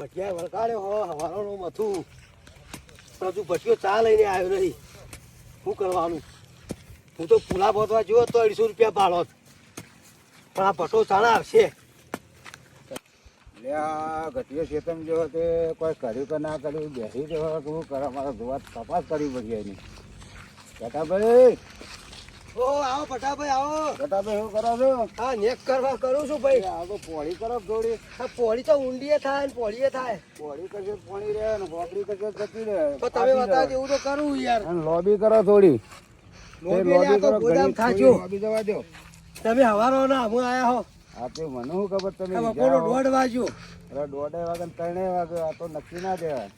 ભટિયા વળગાડ્યો હો, હવારોનો મથું. પણ હજુ ભટિયો ચા લઈને આવ્યો નહીં. શું કરવાનું? હું તો પુલા બોતવા જોયો તો અઢીસો રૂપિયા ભાડો પણ આ ભટો ચાણા આવશે. ઘટીએ ચેતન જો તે કોઈ કર્યું કે ના કર્યું, બેસી જવા કે કરવા કરે ધોવા તપાસ કરવી પડી એની ગટાભાઈ ઓ આવો ભટાભાઈ આવો. ગટાભાઈ શું કરો છો? હા નેક કરવા કરું છું ભાઈ. આ તો પોળી તરફ દોડી. આ પોળી તો ઊંડીએ થાય ને પોળીએ થાય. પોળી કશે પોણી રહે ને બોકડી કશે જતી રહે. તો તમે બતાવજો એવું તો કરું યાર. અને લોબી કરો થોડી. લોબી તો ગોદામ થાચ્યો લોબી જવા દો. તમે હવારો ના હું આયા હો. આ તે મને શું ખબર તમે બપોરનો દોઢ વાગ્યો. અરે દોઢે વાગે ત્રણે વાગે આ તો નક્કી ના દેવાય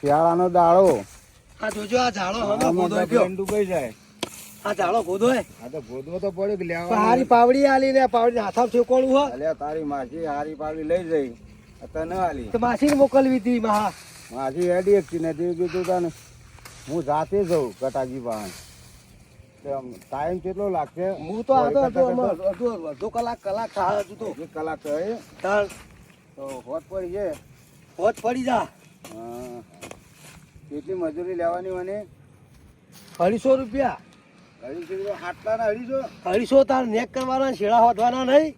શિયાળાનો દાળો આ જોજો આ ઝાડો તો ગયો. ડૂબાઈ જાય. આ ચાલો ગોદો હે. આ તો ગોદવો તો પડ્યો કે લેવા હારી પાવડી આલી ને પાવડી હાથામાં ઠેકોણું હો. અલ્યા તારી માસી હારી પાવડી લઈ જઈ. તને આલી. તો માસીને મોકલવી હતી મહા. માસી એડી એકથી નથી કીધું તને. હું જાતે જઉં કટાજી પાસે ટાઈમ કેટલો લાગશે? હું તો આ તો અડધો અડધો- અડધો અડધો કલાક કલાક થાય હજુ તો. એક કલાક થાય તાણ. તો હોત પડી છે? હોજ પડી જા. કેટલી મજૂરી લેવાની મને અઢીસો રૂપિયા. અઢીસો ના તાર નેક કરવાના શેડા વધવાના નહીં.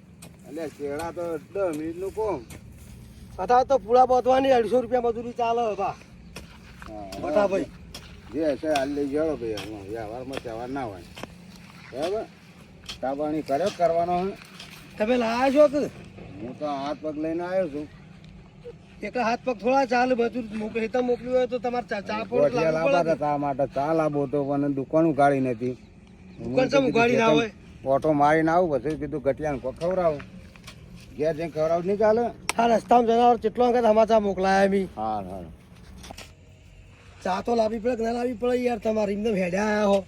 એટલે શેડા તો દસ મિનિટનું કોમ. અથવા તો પૂળા બોધવાની અઢીસો રૂપિયા મજૂરી ચાલે બા. હા. બટાભાઈ જે હશે હાલ લઈ જાઓ ભાઈ હું વ્યવહારમાં તહેવાર ના હોય. બરાબર? કાબાણી કર્યો કરવાનો હે. તમે લાયા છો કે? હું તો હાથ પગ લઈને આવ્યો છું. એકલા હાથ પગ થોડા ચાલ બધું હેતા મોકલ્યું હોય તો તમારે ચા પણ લાવવા માટે ચા લાવો તો પણ દુકાન ઉગાડી નથી દુકાન ઉગાડી ના હોય. ઓટો મારીને આવું પછી કીધું ગઠિયાને કોઈ ખવડાવું. ઘેર જઈને ખવડાવ નહીં ચાલે. હા રસ્તામાં જનાવર કેટલો વખત સમાચાર મોકલાયા એમી હા હા ચા તો લાવી પડે કે ના લાવી પડે યાર તમારે એકદમ હેડ્યા આયા હો.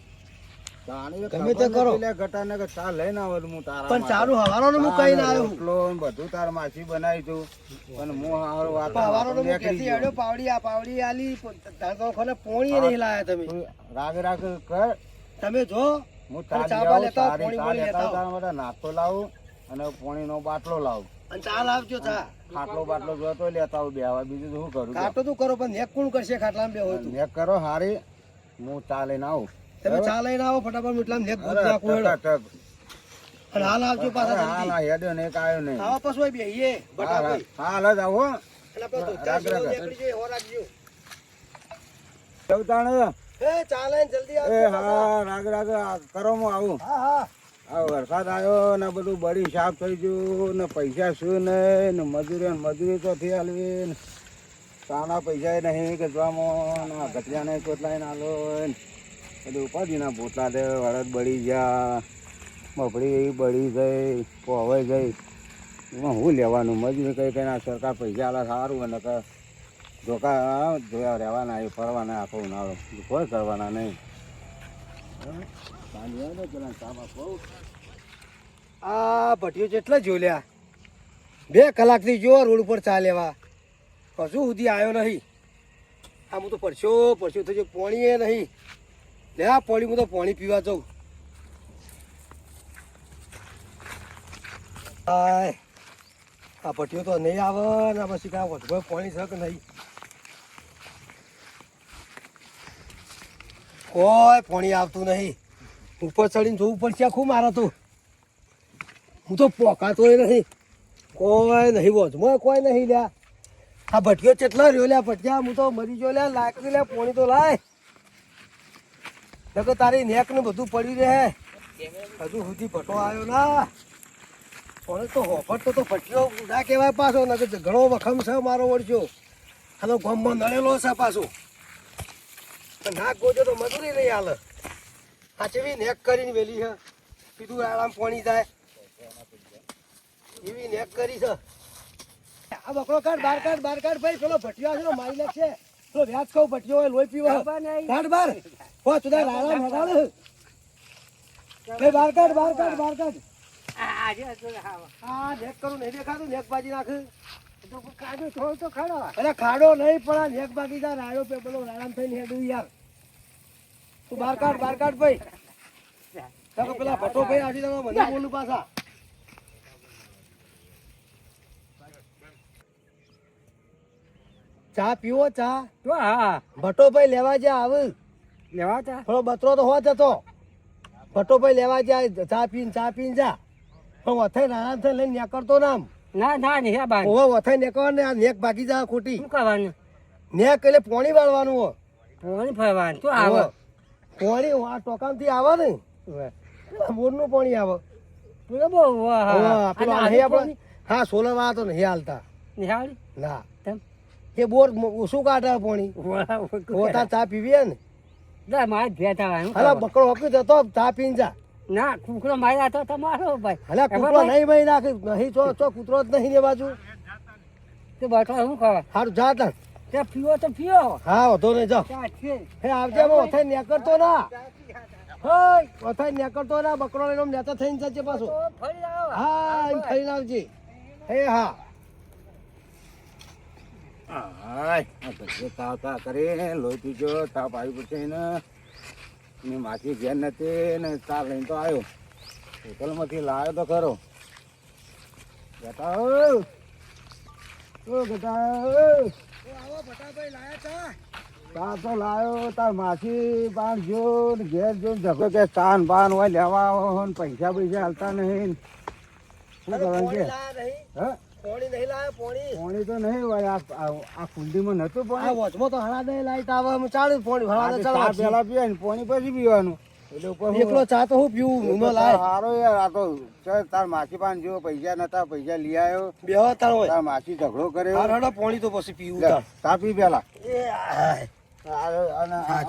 ચાની ગમે કરો. ગટાને કે ચા લઈને આવો હું તારા પણ ચાલુ હવારોનો હું કઈ ના આવ્યો. રોટલો બધું તાર માછી બનાવી તું પણ હું હારો વાત હું પાવડી આ પાવડી આલી તાર તો પોણી નહીં લાયા તમે. રાગ રાગ કર. તમે જો હું ચા ચા લઈ લેતા આવો, ચા આવો. આવું, તારા માટે નાસ્તો લાવું અને પોણીનો બાટલો લાવું. અને ચા લાવજો ચા. ખાટલો બાટલો જોતો લેતા આવું બે હવે બીજું તો શું કરું? ખાટો તું કરો પણ નેક કોણ કરશે ખાટલામાં બે હોય તું? મેં કરો હારી. હું ચા લઈને આવું. તમે ચા લઈને આવો ફટાફટ મીઠલામાં નેક અરે, નાખો. અને હાલ આવજો પાછા હા, ના, હેડ્યો ને કાયો ને. નહીં. આવા પછી હા, બટાભાઈ હા, હાલ જ આવો, હો. અને આપણે ધોતિયા રાગ રાગ. જેવો નીકળી એ ચા જલ્દી એ હા રાગ રાગ કરો હું આવું. હા હા. આ વરસાદ આવ્યો ને બધું બળી સાફ થઈ ગયું ને પૈસા શું નહીં ને મજૂરી ને મજૂરી તો થઈ હાલવી ને. તાના પૈસા નહીં કે જવામાં ને ઘટિયાને કોટલાય નાલો ને. બધું ઉપાધિના પોટલા દે વરદ બળી ગયા મફળી બળી ગઈ પોવાઈ ગઈ. એમાં હું લેવાનું? મજૂરી કઈ કઈ ના સરકાર પૈસા આલા સારું અને ધોકા જોયા, રહેવાના એ, ફરવાના આખો ઉનાળો કોઈ કરવાના નહીં. આ ભટીઓ જેટલા જોલ્યા. બે કલાકથી જો રોડ ઉપર ચા લેવા કશું સુધી આવ્યો નહીં. આ હું તો પરસ્યો પરસ્યો થયો પાણી એ નહીં. લે, આ પાણી હું તો પાણી પીવા જાઉં. હાય આ ભટીઓ તો નહીં આવે ને પછી કાંઈ વધુ પાણી છે નહીં? કોઈ પાણી આવતું નહીં. ઉપર ચડીને જોવું પડશે આખું મારે તો? હું તો પોકાતો નહીં. કોઈ નહીં વોચમાં કોઈ નહીં લ્યા. આ ભટકીઓ કેટલા રહ્યો લ્યા ભટક્યા હું તો મરી ગયો લ્યા લાયક લ્યા, પોણી તો લાય. નકર તારી નેક ને બધું પડી રહે. હજુ સુધી ભટો આવ્યો ના. પણ તો હોફટ તો ભટિયો ના કહેવાય પાછો ને ઘણો વખમ છે મારો વળજો. આનો ગોમમાં નળેલો છે પાછો. નાક ગોજો તો મજૂરી નહીં હાલ આ ચેવી નેક કરીને વેલી છે. પીધું આરામ પાણી જાય. એવી નેક કરી છે. આ બકરો કાઢ બાર કાઢ બાર કાઢ ભાઈ. પેલો ભટિયો છે ને મારી નાખશે પેલો વ્યાજ કહું ભટિયો હોય લોહી પીવા. કાઢ બાર. હો તુદા આરામ હગાડ ભાઈ બાર કાઢ બાર કાઢ બાર કાઢ. આ નેક કરું નહીં દેખાતું નેક બાજી નાખ. અરે ખાડો નહીં પણ આ નેક બાકી જા રાડો પે પેલો રારામ થઈને હેડું યાર. તું બાર કાઢ બાર કાઢ ભાઈ. તમે પેલા ભટ્ટો ભાઈ આજે તમે મને બોલું પાછા. ચા પીવો ચા? તો હા. ભટ્ટોભાઈ લેવા જ્યાં આવે. લેવા ચા થોડો બતરો તો હોત હતો ભટ્ટોભાઈ લેવા જાય ચા પીને ચા પીને જા. વથાઈ નાના થઈ લઈને નીકળતો નામ ના ના વથાઈ નીકળવા ને આ નેક ભાગી જા ખોટી. શું કરવાનું નેક એટલે પોણી વાળવાનું હો. પોણી ફરવાનું. તો આવે. પોણી આ આવે ને. બોરનું પાણી આવે. હા. સોલર વાળા તો નહીં હાલતા. ના. એ બોર ઓછું કાઢે પાણી? વાહ, ચા પીવીએ ને? ના, મારે ભેટ? બકરો હકી જતો ચા પીને જા. ના કુકડો માર્યા તો તમારો ભાઈ અલ્યા કૂતરો નહીં ભાઈ નાખી નહીં તો તો કૂતરો જ નહીં ને બાજુ તે બટો શું કરે સારું જા તા તે પીઓ તો પીઓ હા વધો નહીં જાઓ હે આવજે અમે ઓથાઈ નેકરતો ના હે ઓથાઈ નેકરતો ના બકરો લઈને નેતા થઈને જજે પાછો તો ફરી આવો. હા એમ થઈને આવજે હે હા હાય આ કરે લોહી પીજો તાપ આવી પડશે એને ને માછી ઘેર નથી ને તાર લઈને તો આવ્યો. હોટલમાંથી લાવ્યો તો ખરો. બેટા ઓ. બેટા ચા તો લાવ્યો તાર માછી પાન જો ને ઘેર જો ને ઝઘડો કે તાન પાન હોય લેવા આવો ને પૈસા પૈસા હાલતા નહીં શું કરવાનું છે હા? પોણી નહીં લાવે પોણી. પાણી તો નહીં હોય આ કુંડીમાં નતું પાણી. વચમાં તો હળા દે લાઈટ આવે ચાલુ પોણી ભરવા તો પેલા પીવાય ને પાણી પછી પીવાનું. હું- એકલો ચા તો હું પીવું તો ચા લાય. સારો યાર આ તો ચાલ તાર માસી પાન જો પૈસા નતા પૈસા લઈ આવ્યો. બે તાર હોય. તાર માસી ઝઘડો કરે હાર હળો પોણી તો પછી પીવું તાર. ચા પી પેલા.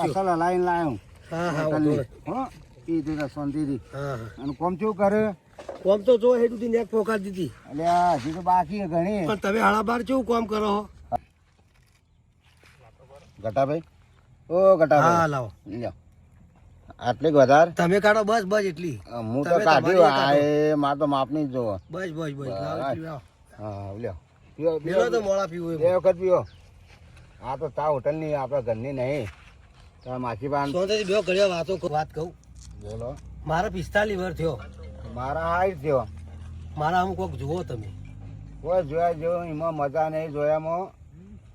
અસલ લાઈન લાયો. હા હા. પી દીધા શાંતિથી. હા હા. અને કોમ કેવું કરે કોમ તો જો હેઠું નેક પોકાડી દીધી. એટલે હજી તો બાકી છે ઘણી. પણ તમે હાડા બાર કેવું કામ કરો છો? ગટાભાઈ? ઓ હા લાવો. લ્યો. આટલી વધાર? તમે કાઢો બસ બસ એટલી. હું તો તમે આ એ માર તો માપની જ જોવો. બસ બસ બસ. લાવો. હા લ્યો. પીવો તો મોડા પીવું બે વખત પીવો. આ તો ચા હોટલની આપણા ઘરની નહીં. તો માખી બાન સોંતેથી બે ઘડિયા વાતો વાત કહું. બોલો. મારા પિસ્તાલીસ વર્ષ થયો. મારા હાઈ થયો મારા આમ કોક જુઓ તમે. કોઈ જોયા જેવો એમાં મજા નહીં જોયામાં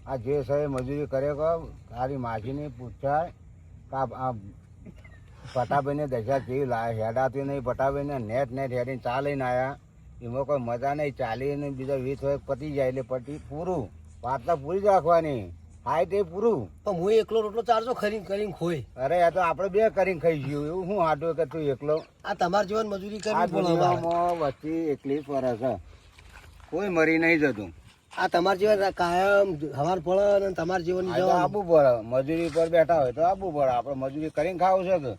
આ જે છે મજૂરી કરે કહો તારી માસીની પૂછાય કા આ પટાભાઈને દશા કેવી લાવે હેડાતી નહીં પટાભાઈને નેટ નેટ હેડીને ચાલીને આવ્યા એમાં કોઈ મજા નહીં. ચાલીને બીજા વીસ હોય પતી જાય એટલે પટી પૂરું. વાર્તા પૂરી જ રાખવાની. હાઈ તે પૂરું. પણ હું એકલો રોટલો ચારસો ખરી કરીને ખોઈ અરે આ તો આપણે બે કરીને ખાઈ ગયું એવું હું આટો કે તું એકલો? આ તમારા જીવન મજૂરી કરી કરવી અમારે. એકલી જ કોઈ મરી નહીં જતું. આ તમારા જીવન કાયમ હવાર પડે અને તમારા જીવન આબુ પડે. મજૂરી પર બેઠા હોય તો આબુ પડે. આપણે મજૂરી કરીને ખાવું છે કે?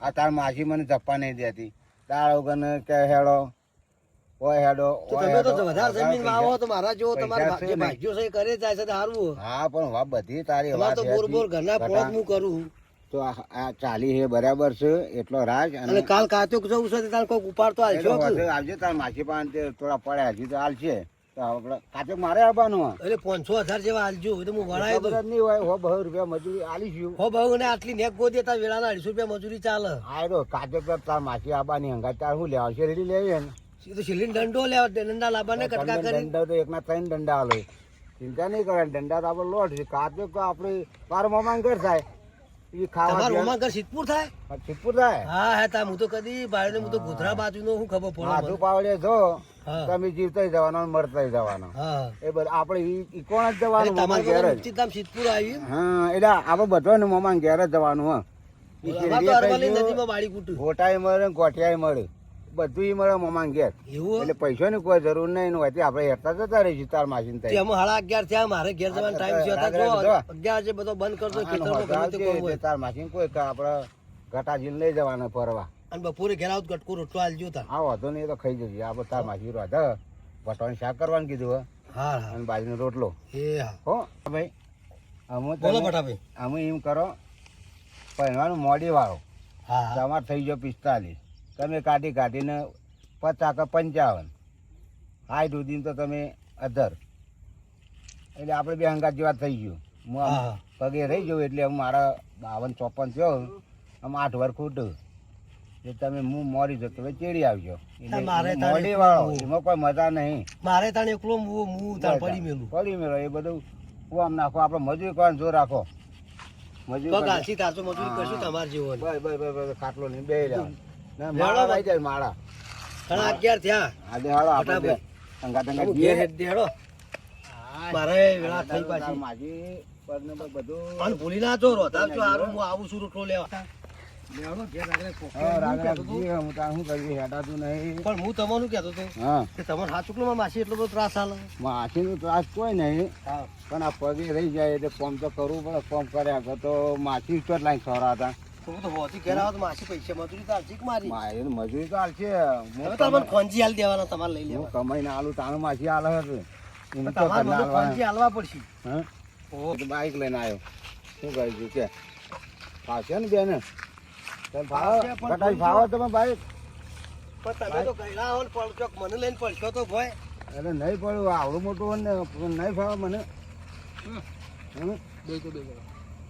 આ તાર માસી મને જપ્પા નહીં દેતી. દાળ વગર કે હેડો ઓય હેડો તો તમે તો વધારે જમીન આવો તો મારા જેવો તમારા જે ભાગ્યો છે કરે જાય છે તો હા પણ વા બધી તારી વાત તો બોર બોર ઘરના બટા, હું કરું. તો આ આ ચાલી હે બરાબર છે એટલો રાજ અને કાલ કાચો જવું છે તો તારે કોઈક ઉપાડતો એટલે આવજો આવજો તાર માછી તે થોડા પડે હજી તો હાલશે. તો આપણે મારે આવવાનું. એટલે પાંચસો હજાર જેવા હાલજો તો હું વળાય નહીં હોય હો બહુ રૂપિયા મજૂરી આલીશું. હો બહુ ને આટલી નેક ગો દેતા વેળાના અઢીસો રૂપિયા મજૂરી ચાલે. આયરો કાચો પર તાર માછી આબાની હંગાત તાર શું લેવા રેડી લેવી ને તો શીલીને દંડો લેવા દંડા લાવવાને કટકા કરી. દંડા તો એકના ત્રણ દંડા આલે. ચિંતા નહીં કરે દંડા તો આપણે લોટ છે. કાચો તો આપણે મારો મામા ઘર થાય. એ ખાવા તમારું ઘર સિદ્ધપુર થાય? હા હા તા હું તો કદી બાળને હું તો ગોધરા બાજુનો ખબર પડે પાવડે જો તમે જીવતા જવાનો મરતા જવાનો. એ બધું આપણે ઈ- કોણ જ જવાનું મમાન તમારું ઘેર જ. સિદ્ધપુર આવ્યું હા એટલે આપણે બધો ને ઘેર જ જવાનું હા. ઈ અમારે શેરડીએ તો અરવલ્લી થઈ ગયું, નદીમાં બાળી કૂટ્યું. ગોટાય મળે ને મળે. બધું ઈ મળે મમાન ઘેર. એવું એટલે પૈસા ની કોઈ જરૂર નહીં હોય આપણે હેરતા જતા રહીશું તાર માસી ને અમે સાડા અગિયાર થયા મારે ઘેર જવાનો ટાઈમ જો. અગિયાર છે બધો બંધ કરતો ખેતરમાં તાર માસીને કોઈ આપણે ઘટાજીને લઈ જવાના ફરવા. અને બપોરે ઘેર આવું ગટકો રોટલો આલજો તા હા વાંધો નહીં તો ખાઈ જશે આ તાર માસી રાધા. વટાણ શાક કરવાનું કીધું હા. હા અને બાજરીનો રોટલો. એ હા. હો ભાઈ અમે બોલો તમે- અમે એમ કરો પહેરવાનું મોડી વાળો. હા હા. તમારે થઈ ગયો પિસ્તાલીસ. તમે કાઢી કાઢીને પચાસ કે પંચાવન. હાઈ સુધી તો તમે અધર. એટલે આપણે બે હંગાત જેવા થઈ ગયું. હું. પગે રહી જવું એટલે હું મારા બાવન ચોપન થયો. આમ આઠ વાર ખૂટું એટલે તમે હું મોરી જતો હવે ચેડી આવજો. મોડી વાળો. એમાં કોઈ મજા નહીં. મારે તાણે એકલો હું પડી મેલું. પડી મેલો. એ બધું હું આમ નાખો આપણે મજૂરી કરવાનું જો રાખો. મજૂરી મજૂરી કરશું તમારે જેવો બસ બસ બસ ખાટલો નહીં બે રહ્યા ના માળા બસ. જાય માળા. સાડા અગિયાર થયા. આજે હાલો આપણે. અંગા તંગા હું જઈએ. ઘેર હેડ દે મારે વેળા થઈ પાછી. માજી પગને પગ બધું અને ભૂલી ના છો રોતા છો હારું હું આવું છું રોટલો લેવા. પણ હું તમારું કેતો હતો કે તમારે હાચુકલામાં માસી એટલો બધો ત્રાસ હાલ. માસી નો ત્રાસ કોઈ નહીં પણ આ પગે રહી જાય એટલે કોમ તો કરવું પડે કોમ કર્યા તો માછી જ લાઈન ખરા હું તો હોતી ઘેર આવો તો માસી પૈસા મજૂરી તો આલશી કે મારી? મારી મજૂરી તો હાલશે. હું હવે તો મને કમાઈ- ખોંજી હાલ દેવાના તમારે લઈ લેવા. કમાઈને આલું તાણું હાલે છે તમારે બધું ખોંજી હાલવા પડશે. હા? ઓ તો બાઈક લઈને આવ્યો. શું કરીશું કે? ફાવશે ને બેને? તમે ફાવે કટાઈ ફાવે તમે બાઈક? પણ તમે તો ગયેલા હો પડશો મને લઈને પડશો તો ભાઈ એટલે નહીં પડ્યું આવડું મોટું હોય ને નહીં ફાવે મને. હમ?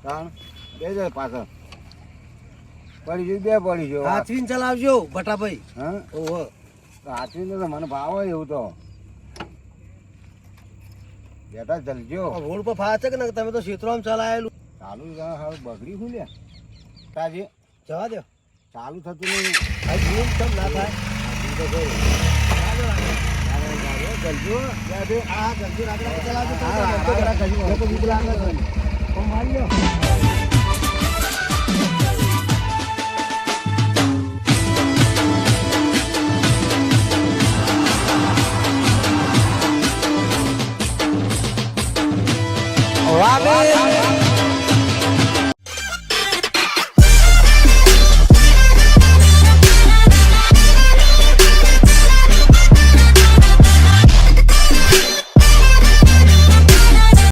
તાણ? બે જાય પાછળ. પડી જોઈ બે પડી જો હાથવીને ચલાવજો ભટાભાઈ હા ઓહો હાથવી તો મને હોય એવું તો બેટા જલજો આ રોડ પર ફાવે છે કે ના તમે તો ક્ષેત્રોમાં ચલાયેલું ચાલુ હાલ બગડી શું લ્યા તાજી જવા દો ચાલુ થતું નહીં ભાઈ જીવ કેમ ના થાય જલજો હા જલ્દી રાત્રે ચલાવજો તો